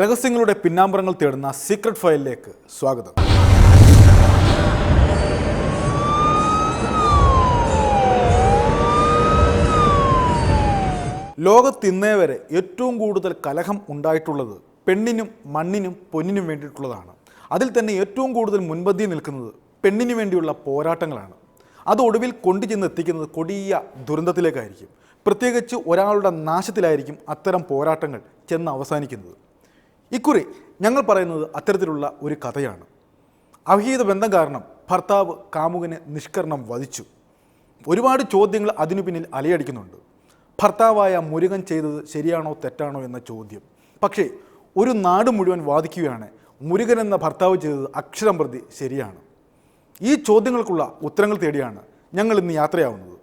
രഹസ്യങ്ങളുടെ പിന്നാമ്പറങ്ങൾ തേടുന്ന സീക്രട്ട് ഫയലിലേക്ക് സ്വാഗതം. ലോകത്തിന്നേ വരെ ഏറ്റവും കൂടുതൽ കലഹം ഉണ്ടായിട്ടുള്ളത് പെണ്ണിനും മണ്ണിനും പൊന്നിനും വേണ്ടിയിട്ടുള്ളതാണ്. അതിൽ തന്നെ ഏറ്റവും കൂടുതൽ മുൻപന്തി നിൽക്കുന്നത് പെണ്ണിനു വേണ്ടിയുള്ള പോരാട്ടങ്ങളാണ്. അത് ഒടുവിൽ കൊണ്ടുചെന്ന് എത്തിക്കുന്നത് കൊടിയ ദുരന്തത്തിലേക്കായിരിക്കും. പ്രത്യേകിച്ച് ഒരാളുടെ നാശത്തിലായിരിക്കും അത്തരം പോരാട്ടങ്ങൾ ചെന്ന് അവസാനിക്കുന്നത്. ഇക്കുറി ഞങ്ങൾ പറയുന്നത് അത്തരത്തിലുള്ള ഒരു കഥയാണ്. അവിഹിത ബന്ധം കാരണം ഭർത്താവ് കാമുകന് നിഷ്കരണം വധിച്ചു. ഒരുപാട് ചോദ്യങ്ങൾ അതിനു പിന്നിൽ അലയടിക്കുന്നുണ്ട്. ഭർത്താവായ മുരുകൻ ചെയ്തത് ശരിയാണോ തെറ്റാണോ എന്ന ചോദ്യം. പക്ഷേ ഒരു നാട് മുഴുവൻ വാദിക്കുകയാണ് മുരുകൻ എന്ന ഭർത്താവ് ചെയ്തത് അക്ഷരം പ്രതി ശരിയാണ്. ഈ ചോദ്യങ്ങൾക്കുള്ള ഉത്തരങ്ങൾ തേടിയാണ് ഞങ്ങൾ ഇന്ന് യാത്രയാവുന്നത്.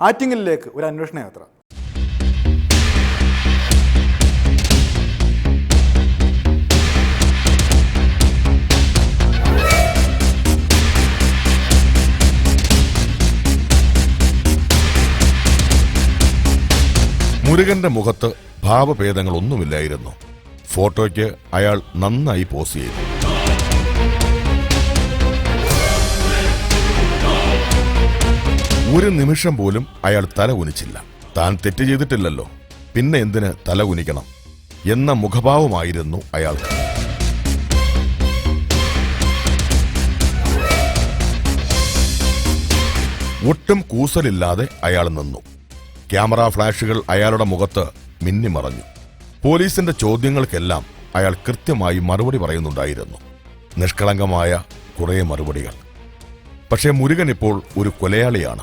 ആറ്റിങ്ങലിലേക്ക് ഒരു അന്വേഷണ യാത്ര മുരുകന്റെ മുഖത്ത് ഭാവഭേദങ്ങളൊന്നുമില്ലായിരുന്നു. ഫോട്ടോയ്ക്ക് അയാൾ നന്നായി പോസ് ചെയ്തു. ഒരു നിമിഷം പോലും അയാൾ തല ഉനിച്ചില്ല താൻ തെറ്റ് ചെയ്തിട്ടില്ലല്ലോ. പിന്നെ എന്തിന് തല ഉനിക്കണം എന്ന മുഖഭാവമായിരുന്നു അയാൾക്ക്. ഒട്ടും കൂസലില്ലാതെ അയാൾ നിന്നു. ക്യാമറ ഫ്ലാഷുകൾ അയാളുടെ മുഖത്ത് മിന്നിമറഞ്ഞു. പോലീസിന്റെ ചോദ്യങ്ങൾക്കെല്ലാം അയാൾ കൃത്യമായി മറുപടി പറയുന്നുണ്ടായിരുന്നു. നിഷ്കളങ്കമായ കുറെ മറുപടികൾ. പക്ഷേ മുരുകൻ ഇപ്പോൾ ഒരു കൊലയാളിയാണ്.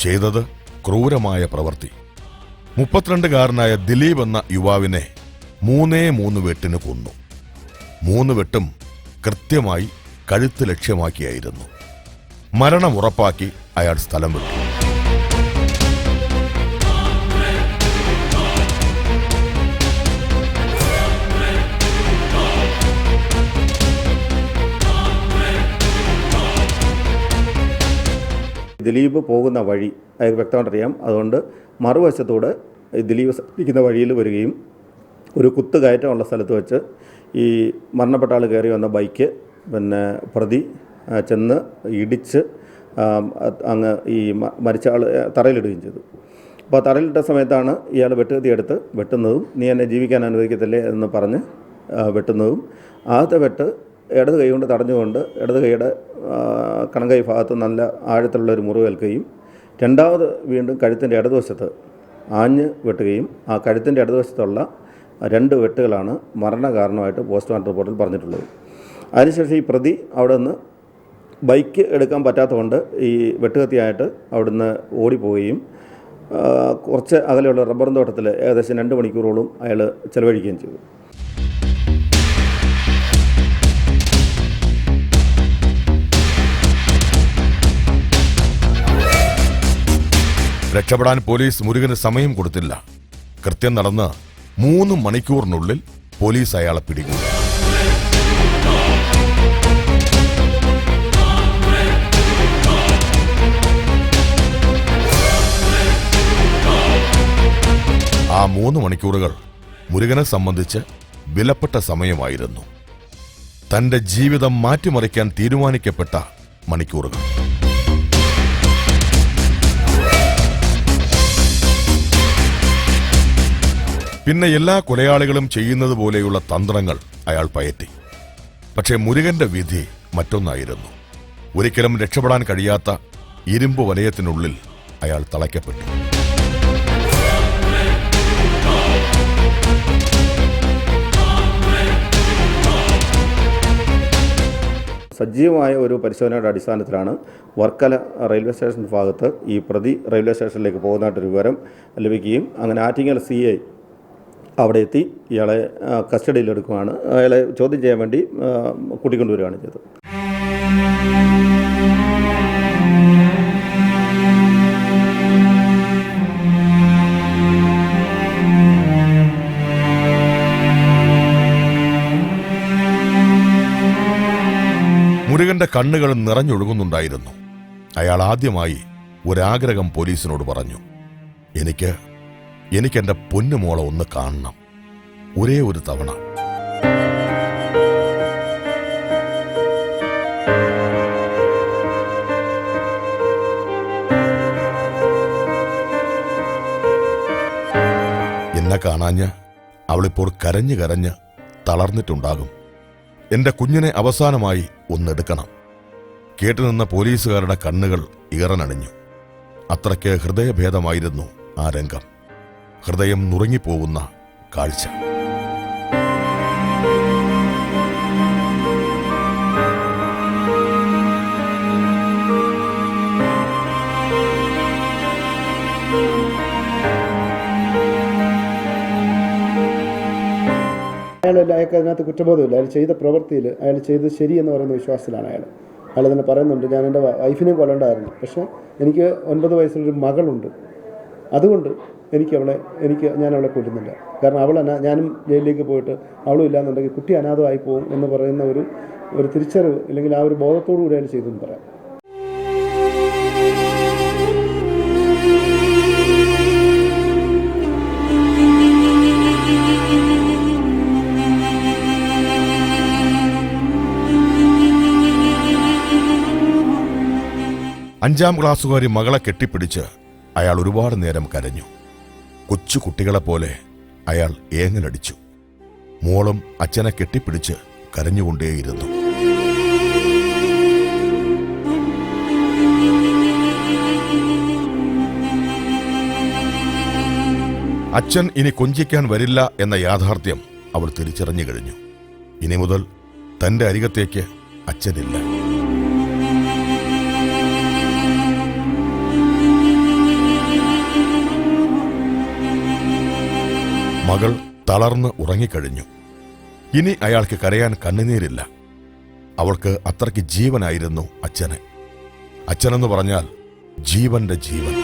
ചെയ്തത് ക്രൂരമായ പ്രവൃത്തി. മുപ്പത്തിരണ്ടുകാരനായ ദിലീപ് എന്ന യുവാവിനെ മൂന്നേ മൂന്ന് വെട്ടിന് കൊന്നു. മൂന്ന് വെട്ടും കൃത്യമായി കഴുത്ത് ലക്ഷ്യമാക്കിയായിരുന്നു. മരണം ഉറപ്പാക്കി അയാൾ സ്ഥലം വിട്ടു. ദിലീപ് പോകുന്ന വഴി അയാൾക്ക് വ്യക്തമായിട്ടറിയാം. അതുകൊണ്ട് മറുവശത്തൂടെ ദിലീപ് സഞ്ചരിക്കുന്ന വഴിയിൽ വരികയും ഒരു കുത്ത് കയറ്റമുള്ള സ്ഥലത്ത് വെച്ച് ഈ മരണപ്പെട്ട ആൾ കയറി വന്ന ബൈക്ക് പിന്നെ പ്രതി ചെന്ന് ഇടിച്ച് അങ്ങ് ഈ മരിച്ച ആൾ തറയിലിടുകയും ചെയ്തു. അപ്പോൾ തറയിലിട്ട സമയത്താണ് ഇയാൾ വെട്ടുകത്തി എടുത്ത് വെട്ടുന്നതും നീ എന്നെ ജീവിക്കാൻ അനുവദിക്കത്തില്ലേ? എന്ന് പറഞ്ഞ് വെട്ടുന്നതും. ആദ്യത്തെ വെട്ട് ഇടത് കൈ കൊണ്ട് തടഞ്ഞുകൊണ്ട് ഇടത് കൈയുടെ കണങ്കൈ ഭാഗത്ത് നല്ല ആഴത്തിലുള്ള ഒരു മുറിവേൽക്കുകയും രണ്ടാമത് വീണ്ടും കഴുത്തിന്റെ ഇടതുവശത്ത് ആഞ്ഞ് വെട്ടുകയും ആ കഴുത്തിന്റെ ഇടതുവശത്തുള്ള രണ്ട് വെട്ടുകളാണ് മരണകാരണമായിട്ട് പോസ്റ്റ്മോർട്ടം റിപ്പോർട്ടിൽ പറഞ്ഞിട്ടുള്ളത്. അതിനുശേഷം ഈ പ്രതി അവിടെ നിന്ന് ബൈക്ക് എടുക്കാൻ പറ്റാത്തതുകൊണ്ട് ഈ വെട്ടുകത്തിയായിട്ട് അവിടുന്ന് ഓടിപ്പോവുകയും കുറച്ച് അകലെയുള്ള റബ്ബർ തോട്ടത്തിൽ ഏകദേശം രണ്ട് മണിക്കൂറോളം അയാൾ ചെലവഴിക്കുകയും ചെയ്തു. രക്ഷപ്പെടാൻ പോലീസ് മുരുകന് സമയം കൊടുത്തില്ല. കൃത്യം നടന്ന് മൂന്ന് മണിക്കൂറിനുള്ളിൽ പോലീസ് അയാളെ പിടികൂടി. ആ മൂന്ന് മണിക്കൂറുകൾ മുരുകനെ സംബന്ധിച്ച് വിലപ്പെട്ട സമയമായിരുന്നു. തന്റെ ജീവിതം മാറ്റിമറിക്കാൻ തീരുമാനിക്കപ്പെട്ട മണിക്കൂറുകൾ. പിന്നെ എല്ലാ കൊലയാളികളും ചെയ്യുന്നത് പോലെയുള്ള തന്ത്രങ്ങൾ അയാൾ പയറ്റി. പക്ഷേ മുരുകന്റെ വിധി മറ്റൊന്നായിരുന്നു. ഒരിക്കലും രക്ഷപ്പെടാൻ കഴിയാത്ത ഇരുമ്പ് വലയത്തിനുള്ളിൽ അയാൾ തളയ്ക്കപ്പെട്ടു. സജീവമായ ഒരു പരിശോധനയുടെ അടിസ്ഥാനത്തിലാണ് വർക്കല റെയിൽവേ സ്റ്റേഷൻ ഭാഗത്ത് ഈ പ്രതി റെയിൽവേ സ്റ്റേഷനിലേക്ക് പോകുന്നതായിട്ടൊരു വിവരം ലഭിക്കുകയും അങ്ങനെ ആറ്റിങ്ങൽ സി ഐ അവിടെ എത്തി ഇയാളെ കസ്റ്റഡിയിലെടുക്കുകയാണ് അയാളെ ചോദ്യം ചെയ്യാൻ വേണ്ടി കൂട്ടിക്കൊണ്ടുവരികയാണ് ചെയ്തത്. മുരുകന്റെ കണ്ണുകൾ നിറഞ്ഞൊഴുകുന്നുണ്ടായിരുന്നു. അയാൾ ആദ്യമായി ഒരാഗ്രഹം പോലീസിനോട് പറഞ്ഞു. എനിക്ക് എനിക്കെന്റെ പൊന്നുമോളെ ഒന്ന് കാണണം. ഒരേ ഒരു തവണ. എന്നെ കാണാഞ്ഞ് അവളിപ്പോൾ കരഞ്ഞു കരഞ്ഞ് തളർന്നിട്ടുണ്ടാകും. എന്റെ കുഞ്ഞിനെ അവസാനമായി ഒന്നെടുക്കണം. കേട്ടുനിന്ന പോലീസുകാരുടെ കണ്ണുകൾ ഇറനണിഞ്ഞു. അത്രയ്ക്ക് ഹൃദയഭേദമായിരുന്നു ആ രംഗം. ഹൃദയം നുറങ്ങിപ്പോകുന്ന കാഴ്ച. അയാൾ അയാൾക്ക് അതിനകത്ത് കുറ്റബോധമില്ല. അയാൾ ചെയ്ത പ്രവൃത്തിയിൽ അയാൾ ചെയ്തത് ശരിയെന്ന് പറയുന്ന വിശ്വാസത്തിലാണ് അയാൾ. അയാൾ തന്നെ പറയുന്നുണ്ട് ഞാൻ എന്റെ വൈഫിനെ കൊല്ലണ്ടായിരുന്നു. പക്ഷേ എനിക്ക് ഒൻപത് വയസ്സിലൊരു മകളുണ്ട്. അതുകൊണ്ട് എനിക്ക് അവളെ എനിക്ക് ഞാൻ അവളെ കൊല്ലുന്നില്ല. കാരണം അവൾ അനാ ഞാനും ജയിലിലേക്ക് പോയിട്ട് അവളും ഇല്ലാന്നുണ്ടെങ്കിൽ കുട്ടി അനാഥമായി പോകും എന്ന് പറയുന്ന ഒരു ഒരു തിരിച്ചറിവ് അല്ലെങ്കിൽ ആ ഒരു ബോധത്തോടു കൂടി അയാൾ ചെയ്തെന്ന് പറയാം. അഞ്ചാം ക്ലാസ്സുകാരി മകളെ കെട്ടിപ്പിടിച്ച് അയാൾ ഒരുപാട് നേരം കരഞ്ഞു. കൊച്ചു കുട്ടികളെപ്പോലെ അയാൾ ഏങ്ങലടിച്ചു. മോളും അച്ഛനെ കെട്ടിപ്പിടിച്ച് കരഞ്ഞുകൊണ്ടേയിരുന്നു. അച്ഛൻ ഇനി കൊഞ്ചിക്കാൻ വരില്ല എന്ന യാഥാർത്ഥ്യം അവൾ തിരിച്ചറിഞ്ഞു കഴിഞ്ഞു. ഇനി മുതൽ തന്റെ അരികത്തേക്ക് അച്ഛനില്ല. മകൾ തളർന്ന് ഉറങ്ങിക്കഴിഞ്ഞു. ഇനി അയാൾക്ക് കരയാൻ കണ്ണുനീരില്ല. അവൾക്ക് അത്രയ്ക്ക് ജീവനായിരുന്നു അച്ഛന്. അച്ഛനെന്ന് പറഞ്ഞാൽ ജീവന്റെ ജീവൻ.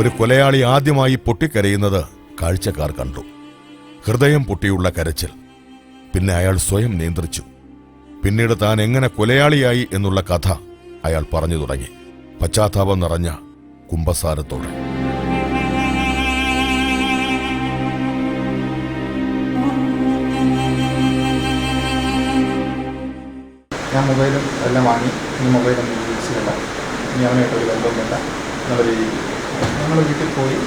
ഒരു കൊലയാളി ആദ്യമായി പൊട്ടിക്കരയുന്നത് കാഴ്ചക്കാർ കണ്ടു. ഹൃദയം പൊട്ടിയുള്ള കരച്ചിൽ. പിന്നെ അയാൾ സ്വയം നിയന്ത്രിച്ചു. പിന്നീട് താൻ എങ്ങനെ കൊലയാളിയായി എന്നുള്ള കഥ അയാൾ പറഞ്ഞു തുടങ്ങി. പശ്ചാത്താപം നിറഞ്ഞ കുംഭസാരത്തോടെ. ഞാൻ മൊബൈലും എല്ലാം വാങ്ങി. ഈ മൊബൈലൊന്നും യൂസ് ചെയ്യണ്ട ഇനി അവനായിട്ട് ഒരു ബന്ധമൊന്നുമില്ല എന്നുള്ള രീതിയിൽ ഞങ്ങൾ വീട്ടിൽ പോയി.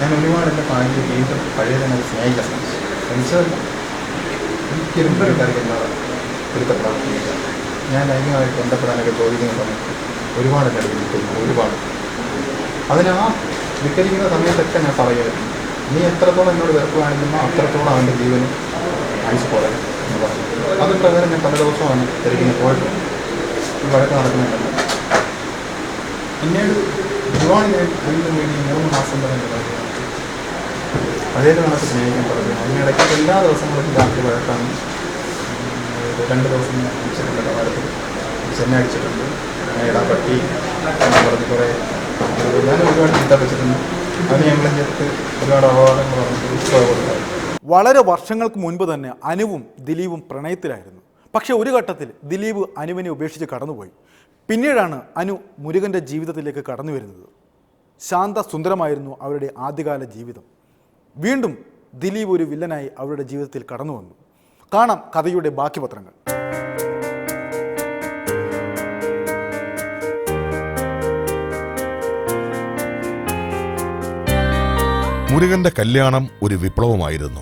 ഞാൻ ഒരുപാട് എന്റെ ഫാമിലി വീണ്ടും പഴയ തന്നെ സ്നേഹിക്കാൻ ശ്രമിച്ചു. ശ്രമിച്ചതല്ല ഒരിക്കലും ഒരുത്ത പ്രാർത്ഥനയില്ല ഞാൻ ലൈംഗികമായിട്ട് ബന്ധപ്പെടാനൊക്കെ ചോദിക്കുന്നുണ്ടെന്ന് ഒരുപാട് എന്റെ അടുത്ത് കിട്ടുന്നു ഒരുപാട്. അതിന് ആ വിക്കരിക്കുന്ന സമയത്തൊക്കെ ഞാൻ പറയുമായിരുന്നു നീ എത്രത്തോളം എന്നോട് വെറുപ്പ് കാണിക്കുന്നോ അത്രത്തോളം അവന്റെ ജീവനും അയച്ചു പോലെ എന്ന് പറഞ്ഞു. അത് പ്രകാരം ഞാൻ പല ദിവസമാണ് തിരക്കിന് പോയിട്ട് ഈ വഴക്ക് നടക്കുന്നുണ്ടല്ലോ പിന്നീട് രണ്ട് ദിവസം അടിച്ചിട്ടുണ്ട് വഴക്ക് ചെന്നൈ അടിച്ചിട്ടുണ്ട്. ഇടാപ്പട്ടി ഇടാ പട്ടി എന്ന് പറഞ്ഞ് കുറേ ഞാൻ ഒരുപാട് ചിന്ത വെച്ചിട്ടുണ്ട്. അതിന് ഞങ്ങളെ ചേർത്ത് ഒരുപാട് അപകടങ്ങൾ പറഞ്ഞിട്ട് വളരെ വർഷങ്ങൾക്ക് മുൻപ് തന്നെ അനുവും ദിലീപും പ്രണയത്തിലായിരുന്നു. പക്ഷേ ഒരു ഘട്ടത്തിൽ ദിലീപ് അനുവിനെ ഉപേക്ഷിച്ച് കടന്നുപോയി. പിന്നീടാണ് അനു മുരുകന്റെ ജീവിതത്തിലേക്ക് കടന്നു വരുന്നത്. ശാന്ത സുന്ദരമായിരുന്നു അവരുടെ ആദ്യകാല ജീവിതം. വീണ്ടും ദിലീപ് ഒരു വില്ലനായി അവരുടെ ജീവിതത്തിൽ കടന്നു വന്നു. കാണാം കഥയുടെ ബാക്കി പത്രങ്ങൾ. മുരുകന്റെ കല്യാണം ഒരു വിപ്ലവമായിരുന്നു.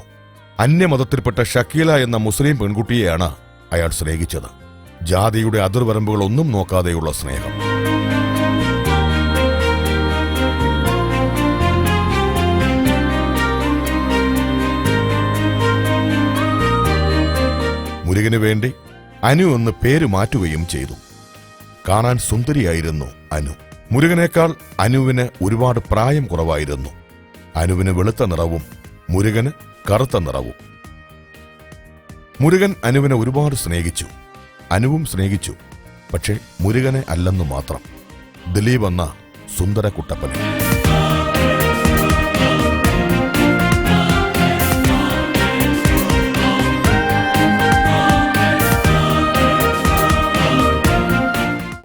അന്യമതത്തിൽപ്പെട്ട ഷക്കീല എന്ന മുസ്ലിം പെൺകുട്ടിയെയാണ് അയാൾ സ്നേഹിച്ചത്. ജാതിയുടെ അതിർവരമ്പുകൾ ഒന്നും നോക്കാതെയുള്ള സ്നേഹം. മുരുകന് വേണ്ടി അനു എന്ന് പേര് മാറ്റുകയും ചെയ്തു. കാണാൻ സുന്ദരിയായിരുന്നു അനു. മുരുകനേക്കാൾ അനുവിന് ഒരുപാട് പ്രായം കുറവായിരുന്നു. അനുവിന് വെളുത്ത നിറവും മുരുകന് കറുത്ത നിറവും. മുരുകൻ അനുവിനെ ഒരുപാട് സ്നേഹിച്ചു. അനുവും സ്നേഹിച്ചു. പക്ഷേ മുരുകനെ അല്ലെന്നു മാത്രം. ദിലീപ് എന്ന സുന്ദര കുട്ടപ്പനെ.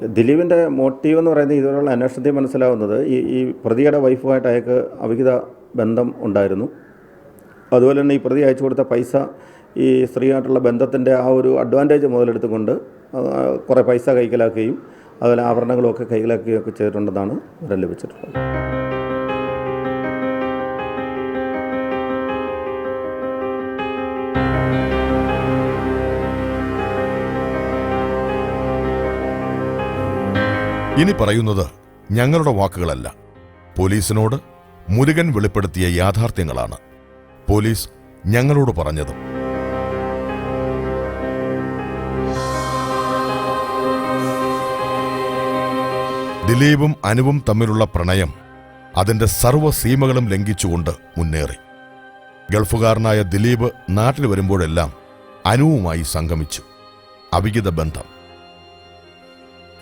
ദിലീപിന്റെ മോട്ടീവ് എന്ന് പറയുന്നത് ഇതുവരെയുള്ള അന്വേഷണത്തിൽ മനസ്സിലാവുന്നത് ഈ ഈ പ്രതിയുടെ വൈഫുമായിട്ട് അയാൾക്ക് അവിഹിത ബന്ധം ഉണ്ടായിരുന്നു. അതുപോലെ തന്നെ ഈ പ്രതി അയച്ചു കൊടുത്ത പൈസ ഈ സ്ത്രീയായിട്ടുള്ള ബന്ധത്തിന്റെ ആ ഒരു അഡ്വാന്റേജ് മുതലെടുത്തുകൊണ്ട് കുറേ പൈസ കൈക്കലാക്കുകയും അതുപോലെ ആഭരണങ്ങളൊക്കെ കൈക്കലാക്കുകയും ഒക്കെ ചെയ്തിട്ടുണ്ടെന്നാണ് വിവരം ലഭിച്ചിട്ടുള്ളത്. ഇനി പറയുന്നത് ഞങ്ങളുടെ വാക്കുകളല്ല. പോലീസിനോട് മുരുകൻ വെളിപ്പെടുത്തിയ യാഥാർത്ഥ്യങ്ങളാണ്. പോലീസ് ഞങ്ങളോട് പറഞ്ഞതും ദിലീപും അനുവും തമ്മിലുള്ള പ്രണയം അതിന്റെ സർവ സീമകളും ലംഘിച്ചുകൊണ്ട് മുന്നേറി. ഗൾഫുകാരനായ ദിലീപ് നാട്ടിൽ വരുമ്പോഴെല്ലാം അനുവുമായി സംഗമിച്ചു. അവിഹിത ബന്ധം.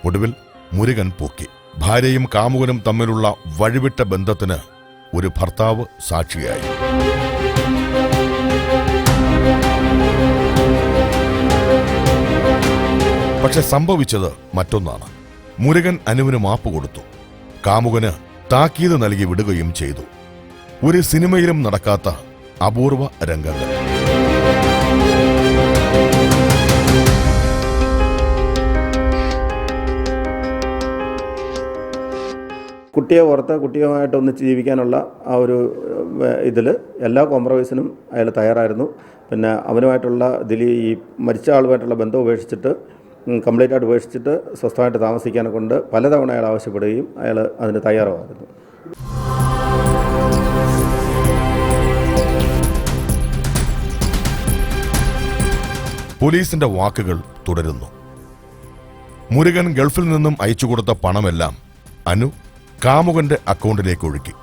ഒടുവിൽ മുരുകൻ പൊക്കി. ഭാര്യയും കാമുകനും തമ്മിലുള്ള വഴിവിട്ട ബന്ധത്തിന് ഒരു ഭർത്താവ് സാക്ഷിയായി. പക്ഷെ സംഭവിച്ചത് മറ്റൊന്നാണ്. മുരുകൻ അനുവിന് മാപ്പ് കൊടുത്തു. കാമുകന് താക്കീത് നൽകി വിടുകയും ചെയ്തു. ഒരു സിനിമയിലും നടക്കാത്ത അപൂർവ രംഗങ്ങൾ. കുട്ടിയെ ഓർത്ത് കുട്ടിയുമായിട്ട് ഒന്ന് ജീവിക്കാനുള്ള ആ ഒരു ഇതിൽ എല്ലാ കോംപ്രമൈസിനും അയാൾ തയ്യാറായിരുന്നു. പിന്നെ അവനുമായിട്ടുള്ള ഇതിൽ ഈ മരിച്ച ആളുമായിട്ടുള്ള ബന്ധം ഉപേക്ഷിച്ചിട്ട് കംപ്ലീറ്റ് ആയിട്ട് ഉപേക്ഷിച്ചിട്ട് സ്വസ്ഥമായിട്ട് താമസിക്കാനെ കൊണ്ട് പലതവണ അയാൾ ആവശ്യപ്പെടുകയും അയാൾ അതിന് തയ്യാറുമായിരുന്നു പോലീസിന്റെ വാക്കുകൾ തുടരുന്നു. മുരുകൻ ഗൾഫിൽ നിന്നും അയച്ചു കൊടുത്ത പണമെല്ലാം അനു കാമുകന്റെ അക്കൗണ്ടിലേക്ക് ഒഴുക്കി.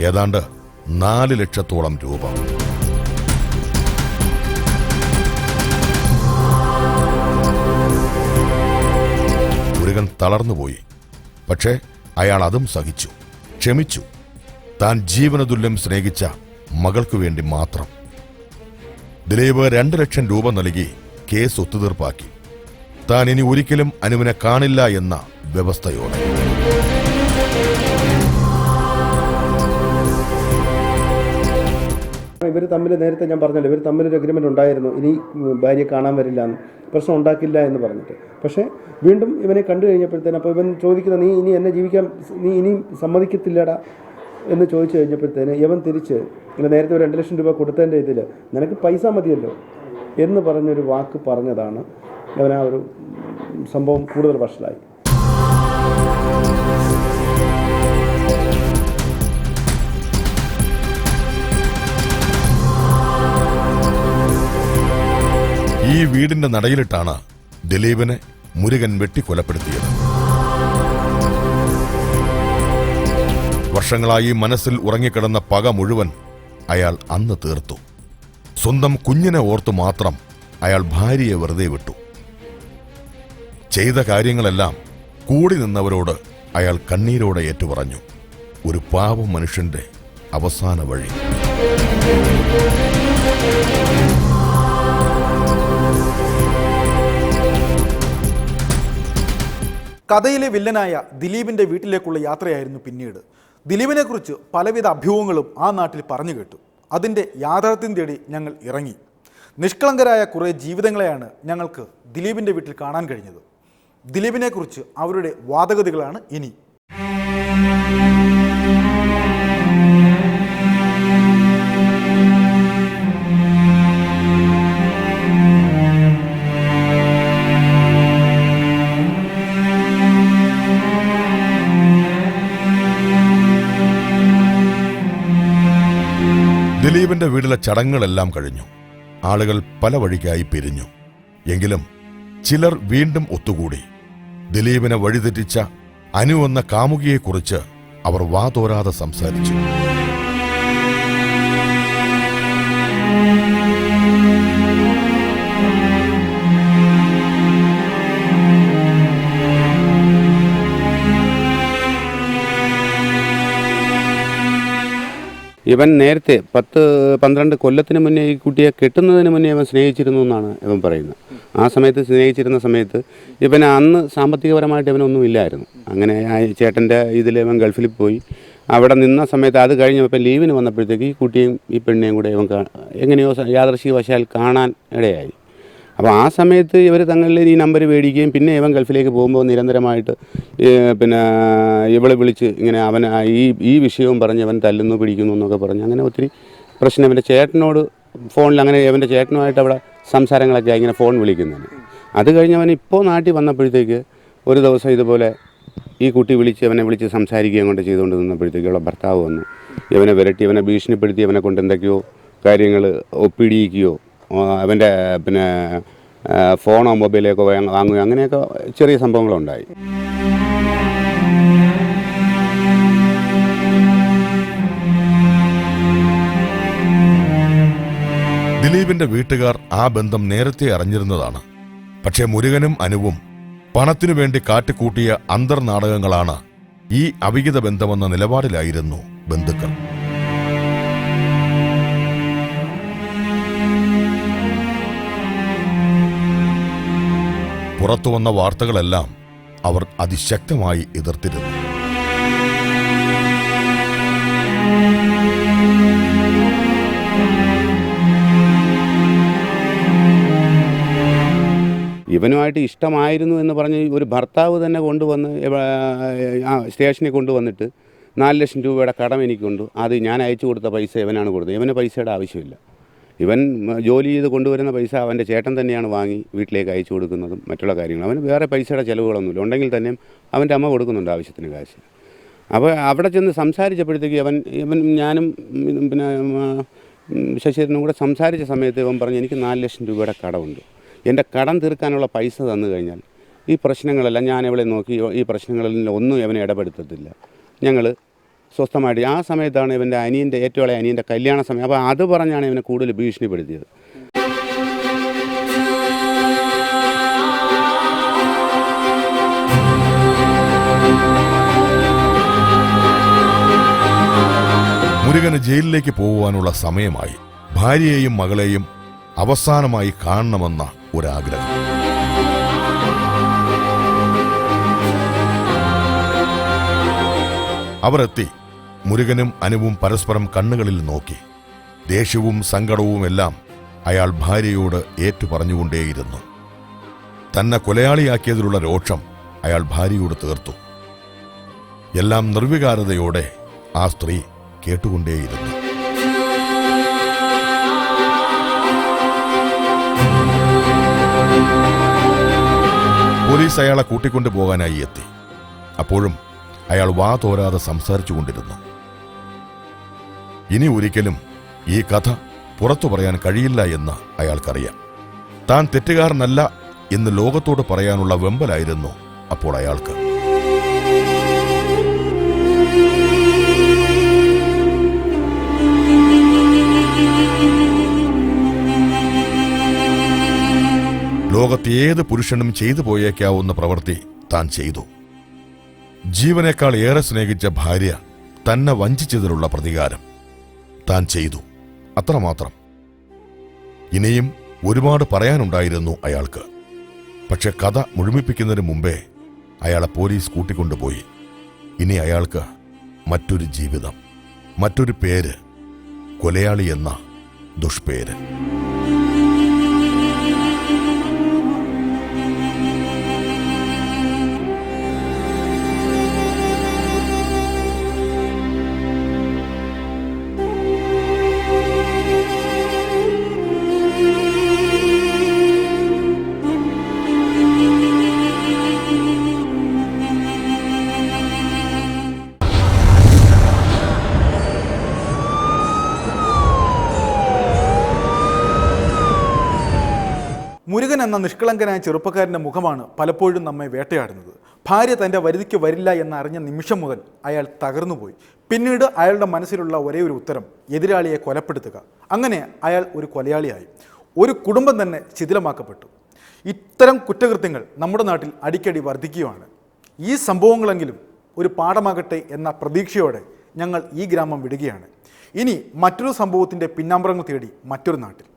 ഏതാണ്ട് നാല് ലക്ഷത്തോളം രൂപ. മുരുകൻ തളർന്നുപോയി. പക്ഷേ അയാൾ അതും സഹിച്ചു. ക്ഷമിച്ചു. താൻ ജീവനതുല്യം സ്നേഹിച്ച മകൾക്കു വേണ്ടി മാത്രം. ദിലീപ് രണ്ട് ലക്ഷം രൂപ നൽകി കേസ് ഒത്തുതീർപ്പാക്കി. താൻ ഇനി ഒരിക്കലും അനുവിനെ കാണില്ല എന്ന വ്യവസ്ഥയോടെ. ഇവർ തമ്മിൽ നേരത്തെ ഞാൻ പറഞ്ഞല്ലോ ഇവർ തമ്മിലൊരു അഗ്രിമെന്റ് ഉണ്ടായിരുന്നു ഇനി ഭാര്യയെ കാണാൻ വരില്ല എന്ന് പ്രശ്നം ഉണ്ടാക്കില്ല എന്ന് പറഞ്ഞിട്ട്. പക്ഷേ വീണ്ടും ഇവനെ കണ്ടു കഴിഞ്ഞപ്പോഴത്തേനും അപ്പോൾ ഇവൻ ചോദിക്കുന്ന നീ ഇനി എന്നെ ജീവിക്കാൻ നീ ഇനിയും സമ്മതിക്കത്തില്ലടാ? എന്ന് ചോദിച്ചു കഴിഞ്ഞപ്പോഴത്തേന് ഇവൻ തിരിച്ച് ഇങ്ങനെ നേരത്തെ ഒരു രണ്ട് ലക്ഷം രൂപ കൊടുത്തതിന്റെ ഇതിൽ നിനക്ക് പൈസ മതിയല്ലോ? എന്ന് പറഞ്ഞൊരു വാക്ക് പറഞ്ഞതാണ്. അവൻ ആ ഒരു സംഭവം കൂടുതൽ വഷളായി. വീടിന്റെ നടയിലിട്ടാണ് ദിലീപിനെ മുരുകൻ വെട്ടിക്കൊലപ്പെടുത്തിയത്. വർഷങ്ങളായി മനസ്സിൽ ഉറങ്ങിക്കിടന്ന പക മുഴുവൻ അയാൾ അന്ന് തീർത്തു. സ്വന്തം കുഞ്ഞിനെ ഓർത്തു മാത്രം അയാൾ ഭാര്യയെ വെറുതെ വിട്ടു. ചെയ്ത കാര്യങ്ങളെല്ലാം കൂടി നിന്നവരോട് അയാൾ കണ്ണീരോടെ ഏറ്റുപറഞ്ഞു. ഒരു പാവ മനുഷ്യന്റെ അവസാന വഴി. കഥയിലെ വില്ലനായ ദിലീപിന്റെ വീട്ടിലേക്കുള്ള യാത്രയായിരുന്നു പിന്നീട്. ദിലീപിനെക്കുറിച്ച് പലവിധ അഭ്യൂഹങ്ങളും ആ നാട്ടിൽ പറഞ്ഞു കേട്ടു. അതിന്റെ യാഥാർത്ഥ്യം തേടി ഞങ്ങൾ ഇറങ്ങി. നിഷ്കളങ്കരായ കുറേ ജീവിതങ്ങളെയാണ് ഞങ്ങൾക്ക് ദിലീപിന്റെ വീട്ടിൽ കാണാൻ കഴിഞ്ഞത്. ദിലീപിനെക്കുറിച്ച് അവരുടെ വാദഗതികളാണ് ഇനി. ദിലീപിന്റെ വീട്ടിലെ ചടങ്ങുകളെല്ലാം കഴിഞ്ഞു. ആളുകൾ പല വഴിക്കായി പിരിഞ്ഞു. എങ്കിലും ചിലർ വീണ്ടും ഒത്തുകൂടി. ദിലീപിനെ വഴിതെറ്റിച്ച അനു എന്ന കാമുകിയെക്കുറിച്ച് അവർ വാതോരാതെ സംസാരിച്ചു. ഇവൻ നേരത്തെ പത്ത് പന്ത്രണ്ട് കൊല്ലത്തിന് മുന്നേ ഈ കുട്ടിയെ കെട്ടുന്നതിന് മുന്നേ ഇവൻ സ്നേഹിച്ചിരുന്നു എന്നാണ് ഇവൻ പറയുന്നത്. ആ സമയത്ത് സ്നേഹിച്ചിരുന്ന സമയത്ത് ഇവൻ അന്ന് സാമ്പത്തികപരമായിട്ട് ഇവനൊന്നും ഇല്ലായിരുന്നു. അങ്ങനെ ആ ചേട്ടന്റെ ഇതിൽ ഇവൻ ഗൾഫിൽ പോയി. അവിടെ നിന്ന സമയത്ത് അത് കഴിഞ്ഞപ്പോൾ ലീവിന് വന്നപ്പോഴത്തേക്ക് ഈ കുട്ടിയും ഈ പെണ്ണിനെയും കൂടെ ഇവൻ എങ്ങനെയോ യാദർശിക വശാൽ കാണാൻ ഇടയായി. അപ്പോൾ ആ സമയത്ത് ഇവർ തങ്ങളിൽ ഈ നമ്പർ മേടിക്കുകയും പിന്നെ ഇവൻ ഗൾഫിലേക്ക് പോകുമ്പോൾ നിരന്തരമായിട്ട് പിന്നെ ഇവളെ വിളിച്ച് ഇങ്ങനെ അവൻ ഈ ഈ വിഷയവും പറഞ്ഞ് അവൻ തല്ലുന്നു പിടിക്കുന്നു എന്നൊക്കെ പറഞ്ഞ് അങ്ങനെ ഒത്തിരി പ്രശ്നം. അവന്റെ ചേട്ടനോട് ഫോണിൽ അങ്ങനെ അവന്റെ ചേട്ടനുമായിട്ട് അവിടെ സംസാരങ്ങളൊക്കെ ഇങ്ങനെ ഫോൺ വിളിക്കുന്നതിന് അത് കഴിഞ്ഞ് അവൻ ഇപ്പോൾ നാട്ടിൽ വന്നപ്പോഴത്തേക്ക് ഒരു ദിവസം ഇതുപോലെ ഈ കുട്ടി വിളിച്ച് അവനെ വിളിച്ച് സംസാരിക്കുകയും കൊണ്ട് ചെയ്തുകൊണ്ട് നിന്നപ്പോഴത്തേക്ക് ഉള്ള ഭർത്താവ് വന്നു. ഇവനെ വിരട്ടി ഇവനെ ഭീഷണിപ്പെടുത്തി അവനെ കൊണ്ട് എന്തൊക്കെയോ കാര്യങ്ങൾ ഒപ്പിടിയിക്കുകയോ അവന്റെ പിന്നെ ഫോണോ മൊബൈലൊക്കെ വാങ്ങുക അങ്ങനെയൊക്കെ ചെറിയ സംഭവങ്ങളുണ്ടായി. ദിലീപിന്റെ വീട്ടുകാർ ആ ബന്ധം നേരത്തെ അറിഞ്ഞിരുന്നതാണ്. പക്ഷേ മുരുകനും അനുവും പണത്തിനു വേണ്ടി കാട്ടിക്കൂട്ടിയ അന്തർനാടകങ്ങളാണ് ഈ അവിഹിത ബന്ധമെന്ന നിലപാടിലായിരുന്നു ബന്ധുക്കൾ. പുറത്തുവന്ന വാർത്തകളെല്ലാം അവർ അതിശക്തമായി എതിർത്തിരുന്നു. ഇവനുമായിട്ട് ഇഷ്ടമായിരുന്നു എന്ന് പറഞ്ഞ് ഒരു ഭർത്താവ് തന്നെ കൊണ്ടുവന്ന് സ്റ്റേഷനിൽ കൊണ്ടുവന്നിട്ട് നാല് ലക്ഷം രൂപയുടെ കടം എനിക്കുണ്ട്. അത് ഞാൻ അയച്ചു കൊടുത്ത പൈസ ഇവനാണ് കൊടുത്തത്. ഇവന് പൈസയുടെ ആവശ്യമില്ല. ഇവൻ ജോലി ചെയ്ത് കൊണ്ടുവരുന്ന പൈസ അവന്റെ ചേട്ടൻ തന്നെയാണ് വാങ്ങി വീട്ടിലേക്ക് അയച്ചു കൊടുക്കുന്നതും മറ്റുള്ള കാര്യങ്ങൾ അവന് വേറെ പൈസയുടെ ചിലവുകളൊന്നുമില്ല. ഉണ്ടെങ്കിൽ തന്നെയും അവന്റെ അമ്മ കൊടുക്കുന്നുണ്ട് ആവശ്യത്തിന് കാശ്. അപ്പോൾ അവിടെ ചെന്ന് സംസാരിച്ചപ്പോഴത്തേക്ക് അവൻ ഇവൻ ഞാനും പിന്നെ ശശിധരനും കൂടെ സംസാരിച്ച സമയത്ത് ഇവൻ പറഞ്ഞു എനിക്ക് നാല് ലക്ഷം രൂപയുടെ കടമുണ്ട്. എന്റെ കടം തീർക്കാനുള്ള പൈസ തന്നു കഴിഞ്ഞാൽ ഈ പ്രശ്നങ്ങളെല്ലാം ഞാൻ ഇവളെ നോക്കി ഈ പ്രശ്നങ്ങളിൽ ഒന്നും ഇവനെ ഇടപെടുത്തത്തില്ല. ഞങ്ങൾ സ്വസ്ഥമായിട്ട്. ആ സമയത്താണ് ഇവന്റെ അനിയന്റെ ഏറ്റവും ഇളയ അനിയന്റെ കല്യാണ സമയം. അപ്പോൾ അത് പറഞ്ഞാണ് ഇവനെ കൂടുതൽ ഭീഷണിപ്പെടുത്തിയത്. മുരുകന് ജയിലിലേക്ക് പോകുവാനുള്ള സമയമായി. ഭാര്യയെയും മകളെയും അവസാനമായി കാണണമെന്ന ഒരാഗ്രഹം. അവർ എത്തി മുരുകനും അനുവും പരസ്പരം കണ്ണുകളിൽ നോക്കി. ദേഷ്യവും സങ്കടവുമെല്ലാം അയാൾ ഭാര്യയോട് ഏറ്റുപറഞ്ഞുകൊണ്ടേയിരുന്നു. തന്നെ കൊലയാളിയാക്കിയതിലുള്ള രോക്ഷം അയാൾ ഭാര്യയോട് തീർത്തു. എല്ലാം നിർവികാരതയോടെ ആ സ്ത്രീ കേട്ടുകൊണ്ടേയിരുന്നു. പോലീസ് അയാളെ കൂട്ടിക്കൊണ്ടു പോകാനായി എത്തി. അപ്പോഴും അയാൾ വാ തോരാതെ സംസാരിച്ചുകൊണ്ടിരുന്നു. ഇനി ഒരിക്കലും ഈ കഥ പുറത്തു പറയാൻ കഴിയില്ല എന്ന് അയാൾക്കറിയാം. താൻ തെറ്റുകാരനല്ല എന്ന് ലോകത്തോട് പറയാനുള്ള വെമ്പലായിരുന്നു അപ്പോൾ അയാൾക്ക്. ലോകത്ത് ഏത് പുരുഷനും ചെയ്തു പോയേക്കാവുന്ന പ്രവൃത്തി താൻ ചെയ്തു. ജീവനേക്കാൾ ഏറെ സ്നേഹിച്ച ഭാര്യ തന്നെ വഞ്ചിച്ചതിലുള്ള പ്രതികാരം. താൻ ചെയ്തു. അത്രമാത്രം. ഇനിയും ഒരുപാട് പറയാനുണ്ടായിരുന്നു അയാൾക്ക്. പക്ഷെ കഥ മുഴുമിപ്പിക്കുന്നതിന് മുമ്പേ അയാളെ പോലീസ് കൂട്ടിക്കൊണ്ടുപോയി. ഇനി അയാൾക്ക് മറ്റൊരു ജീവിതം മറ്റൊരു പേര് കൊലയാളി എന്ന ദുഷ്പേര്. മുരുകൻ എന്ന നിഷ്കളങ്കനായ ചെറുപ്പക്കാരന്റെ മുഖമാണ് പലപ്പോഴും നമ്മെ വേട്ടയാടുന്നത്. ഭാര്യ തന്റെ വരുതിക്ക് വരില്ല എന്ന് അറിഞ്ഞ നിമിഷം മുതൽ അയാൾ തകർന്നുപോയി. പിന്നീട് അയാളുടെ മനസ്സിലുള്ള ഒരേ ഒരു ഉത്തരം എതിരാളിയെ കൊലപ്പെടുത്തുക. അങ്ങനെ അയാൾ ഒരു കൊലയാളിയായി. ഒരു കുടുംബം തന്നെ ശിഥിലമാക്കപ്പെട്ടു. ഇത്തരം കുറ്റകൃത്യങ്ങൾ നമ്മുടെ നാട്ടിൽ അടിക്കടി വർദ്ധിക്കുകയാണ്. ഈ സംഭവങ്ങളെങ്കിലും ഒരു പാഠമാകട്ടെ എന്ന പ്രതീക്ഷയോടെ ഞങ്ങൾ ഈ ഗ്രാമം വിടുകയാണ്. ഇനി മറ്റൊരു സംഭവത്തിന്റെ പിന്നാമ്പുറങ്ങൾ തേടി മറ്റൊരു നാട്ടിൽ.